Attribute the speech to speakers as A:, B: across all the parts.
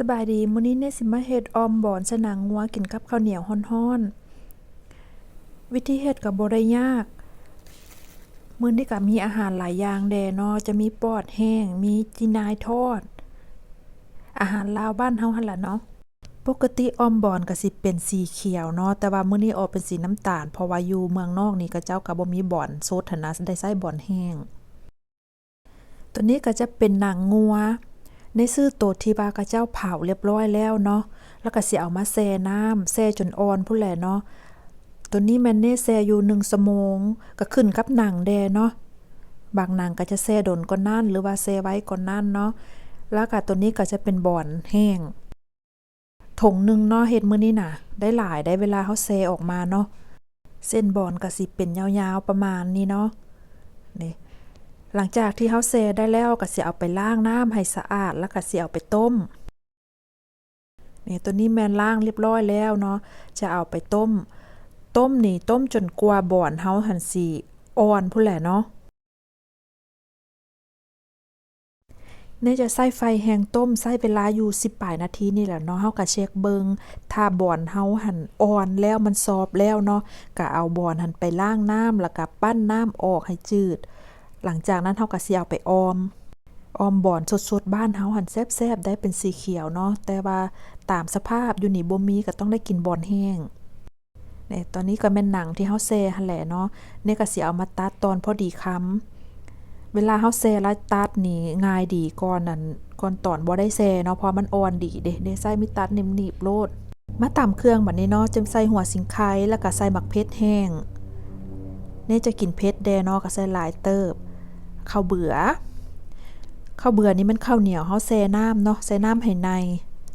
A: สบายดีมื้อนี้เนสิมาเฮ็ดออมบอนสนางงัวกินกับข้าวเหนียวร้อนๆ วิธีเฮ็ดก็บ่ได้ยาก มื้อนี้ก็มีอาหารหลายอย่างแดเนาะจะมีปอดแห้ง มีจีนายทอด อาหารลาวบ้านเฮาหั่นล่ะเนาะ ปกติออมบอนก็สิเป็นสีเขียวเนาะ แต่ว่ามื้อนี้ออกเป็นสีน้ำตาล เพราะว่าอยู่เมืองนอกนี่ก็เจ้าก็บ่มีบอนสดหันนะได้ใช้บอนแห้ง ตัวนี้ก็จะเป็นหนังงัว ในซื้อโตดที่ว่าเขาเจ้าเผาเรียบร้อยแล้วเนาะ แล้วก็เสิเอามาแช่น้ำแช่จนอ่อนพุ่นแหละเนาะ ตัวนี้แมนเน่แช่อยู่1ชั่วโมงก็ขึ้นกับหนังแดเนาะ บางหนังก็จะแช่ดนกว่านั้นหรือว่าแช่ไว้ก่อนนั้นเนาะ แล้วก็ตัวนี้ก็จะเป็นบอนแห้งถงหนึ่งเนาะเฮ็ดมื้อนี้น่ะ ได้หลายได้เวลาเฮาแซ่ออกมาเนาะ เส้นบอนก็สิเป็นยาวๆประมาณนี้เนาะนี่ หลังจากที่เฮาแซ่ได้แล้วก็สิเอาไปล้างน้ำให้สะอาดแล้วก็สิเอาไปต้มนี่ตัวนี้แม่นล้างเรียบร้อยแล้วเนาะจะเอาไปต้ม ต้มนี่ต้มจนกว่าบ่อนเฮาหั่นสิอ่อนพุ่นแหละเนาะเน่จะใส่ไฟแห้งต้มใส่เวลาอยู่10ปลายนาทีนี่แหละเนาะเฮาก็เช็คเบิงถ้าบ่อนเฮาหั่นอ่อนแล้วมันซอบแล้วเนาะก็เอาบ่อนหั่นไปล้างน้ำแล้วก็ปั้นน้ำออกให้จืด หลังจากนั้นเฮาก็สิเอาไปออม ออมบอนสดๆบ้านเฮาหั่นแซ่บๆได้เป็นสีเขียวเนาะ แต่ว่าตามสภาพอยู่นี่บ่มีก็ต้องได้กินบอนแห้งนี่ตอนนี้ก็แม่นหนังที่เฮาแซ่หั่นแหละเนาะเน่ก็สิเอามาตัดตอนพอดีคำเวลาเฮาแซ่แล้วตัดนี่ง่ายดีก่อนนั้นก่อนตอนบ่ได้แซ่เนาะเพราะมันอ่อนดีเด้เด้ใส่มีตัดนิ่มหนีบโลดมาตำเครื่องบัดนี้เนาะจึงใส่หัวสิงไคแล้วก็ใส่หมักเพชรแห้งเน่จะกินเผ็ดแดเนาะก็ใส่หลายเติบ ข้าวเบื่อข้าวเบื่อนี่มันข้าวเหนียวเฮาแซ่น้ำเนาะใส่น้ำให้ใน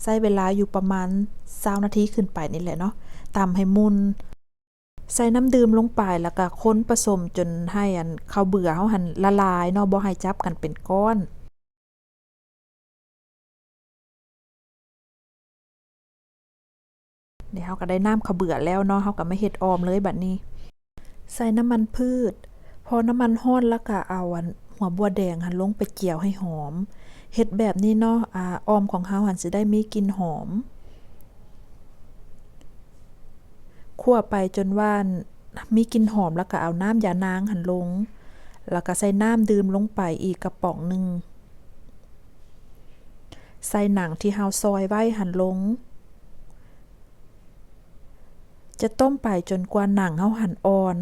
A: ใส่เวลาอยู่ประมาณ20นาทีขึ้นไปนี่แหละเนาะตำให้มุนใส่น้ำดื่มลงไปแล้วก็ค้นผสมจนให้อันข้าวเบื่อเฮาหันละลายเนาะบ่ให้จับกันเป็นก้อนเดี๋ยวเฮาก็ได้น้ำข้าวเบื่อแล้วเนาะเฮาก็มาเฮ็ดออมเลยบัดนี้ ใส่น้ำมันพืช พอน้ำมันร้อนแล้วก็เอาอันหัวบัวแดงหันลงไปเจียวให้หอมเฮ็ดแบบนี้เนาะอ่าออมของเฮาหันสิได้มีกลิ่นหอมคั่วไปจนว่ามีกลิ่นหอมแล้วก็เอาน้ำยานางหันลง แล้วก็ใส่น้ำดื่มลงไปอีกกระป๋องหนึ่งใส่หนังที่เฮาซอยไว้หันลง จะต้มไปจนกว่าหนังเฮาหันอ่อน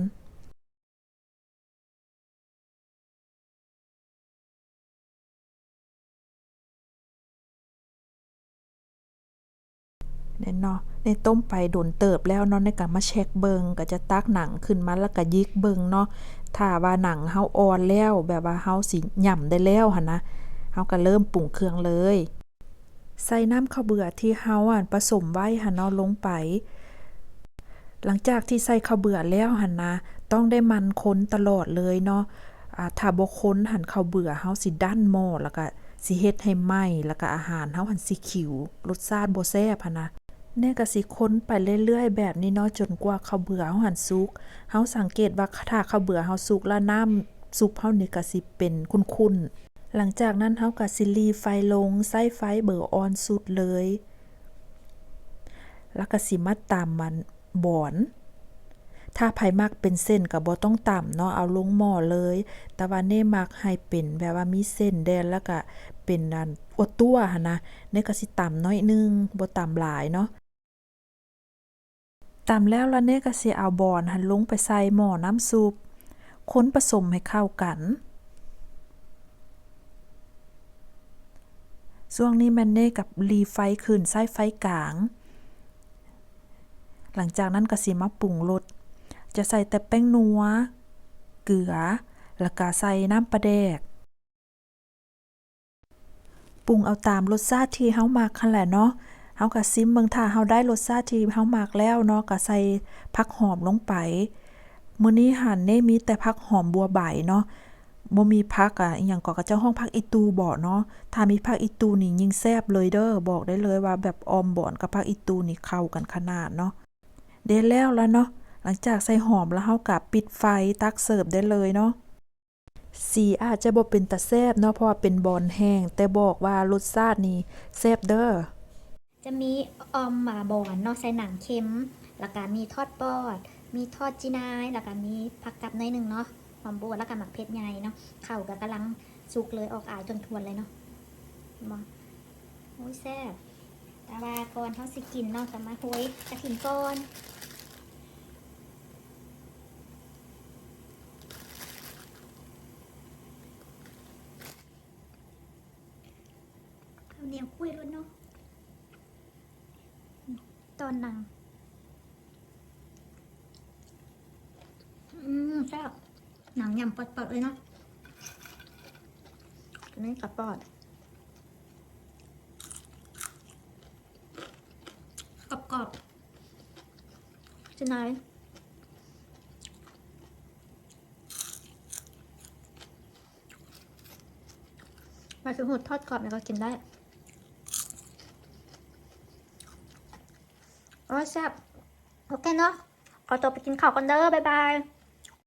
A: เน่เนาะในต้มไปโดนเติบแล้วเนาะในการมาเช็คเบิงก็จะตักหนังขึ้นมาแล้วก็ยิกเบิงเนาะถ้าว่าหนังเฮาอ่อนแล้ว แบบว่าเฮาสิหย่ำได้แล้วหั่นนะเฮาก็เริ่มปรุงเครื่องเลย ใส่น้ำข้าวเบื่อที่เฮาอะผสมไว้หั่นเนาะลงไป หลังจากที่ใส่ข้าวเบื่อแล้วหั่นนะต้องได้มันค้นตลอดเลยเนาะอ่าถ้าบ่ค้นหั่นข้าวเบื่อเฮาสิดั้นหม้อแล้วก็สิเฮ็ดให้ไหม้แล้วก็อาหารเฮาหันสิขิวรสชาติบ่แซ่บหั่นนะ แน่ก็สิค้นไปเรื่อยๆ แบบนี้เนาะจนกว่าข้าวเบื่อเฮาหันสุกเฮาสังเกตว่าถ้าข้าวเบื่อเฮาสุกแล้วน้ำซุปเฮานี่ก็สิเป็นขุ่นๆ หลังจากนั้นเฮาก็สิหลีไฟลงใส่ไฟเบอร์ออนสุดเลย แล้วก็สิมาตำมันบอนถ้าไผมักเป็นเส้นก็บ่ต้องต่ำเนาะเอาลงหม้อเลย แต่ว่าเน่มักให้เป็นแบบว่ามีเส้นแดนแล้วก็เป็นอันอวตัวหนะเน่ก็สิต่ำน้อยนึงบ่ตำหลายเนาะ ตำแล้วแล้วเน่ก็สิเอาบอนหันลงไปใส่หม้อน้ำซุปคนผสมให้เข้ากัน ช่วงนี้แมนเน่กับรีไฟขึ้นใส่ไฟกลาง หลังจากนั้นก็สิมาปรุงรสจะใส่แต่แป้งนัว เกลือ แล้วก็ใส่น้ำปลาแดก ปรุงเอาตามรสชาติที่เฮามักคั่นแหละเนาะ เฮาก็ซิมเบิ่งถ้าเฮาได้รสชาติที่เฮามักแล้วเนาะก็ใส่ผักหอมลงไปมื้อนี้หันเน่มีแต่ผักหอมบัวใบเนาะบ่มีผักอะอีหยังก็เขาเจ้าห้องผักอีตูบ่เนาะ ถ้ามีผักอีตูนี่ยิ่งแซ่บเลยเด้อบอกได้เลยว่าแบบออมบ่อนกับผักอีตูนี่เข้ากันขนาดเนาะเด็ดแล้วแล้วเนาะ หลังจากใส่หอมแล้วเฮาก็ปิดไฟตักเสิร์ฟได้เลยเนาะ สีอาจจะบ่เป็นตาแซ่บเนาะเพราะว่าเป็นบอนแห้งแต่บอกว่ารสชาตินี่แซ่บเด้อ
B: จะมีออมหมาบอนนาะใส่หนังเค็ม แล้วก็มีทอดปอด มีทอดจีนาย แล้วก็มีผักกับหน้อยหนึ่งเนาะหอมบัวแล้วก็หมักเพชรใหญ่เนาะเข่าวก็กำลังสุกเลยออกอายจนทวนเลยเนาะมองโอ้ยแซ่บต่ว่าก่อนเขาสิกินเนาะก็มาหวยกระถิ่นก่อนเหนียวคุยล้วนเนาะ ตอนหนังอืมแซ่บหนังยำปอดๆเลยเนาะอันนี้กับปอดกรอบกรอบๆจะนายมาคือหูดทอดกรอบเนี่ยก็กินได้ โอ้ยแซ่บโอเคเนาะขอตัวไปกินข้าวกันเด้อบ๊ายบาย